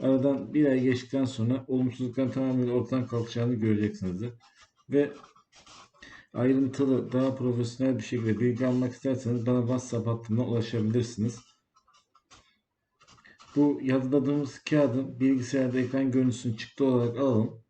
Aradan bir ay geçtikten sonra olumsuzlukların tamamıyla ortadan kalkacağını göreceksinizdir. Ve ayrıntılı, daha profesyonel bir şekilde bilgi almak isterseniz bana WhatsApp hattımdan ulaşabilirsiniz. Bu yazıladığımız kağıdın bilgisayarda ekran görüntüsünü çıktı olarak alalım.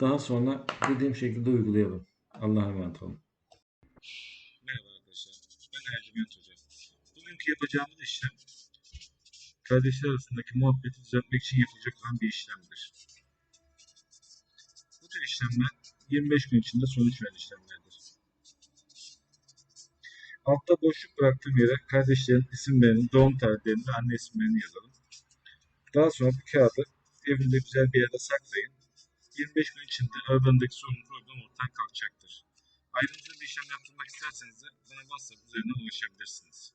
Daha sonra dediğim şekilde uygulayalım. Allah'a emanet olun. Merhaba arkadaşlar. Ben Ercüment Hoca. Bugünkü yapacağımız işlem kardeşler arasındaki muhabbeti düzeltmek için yapılacak olan bir işlemdir. Bu tür işlemler 25 gün içinde sonuç veren işlemlerdir. Altta boşluk bıraktığım yere kardeşlerin isimlerini, doğum tarihlerini ve anne isimlerini yazalım. Daha sonra bu kağıdı evinde güzel bir yerde saklayın. 25 gün içinde aralarındaki sorun problem ortadan kalkacaktır. Ayrıntılı bir işlem yaptırmak isterseniz de bana WhatsApp üzerinden ulaşabilirsiniz.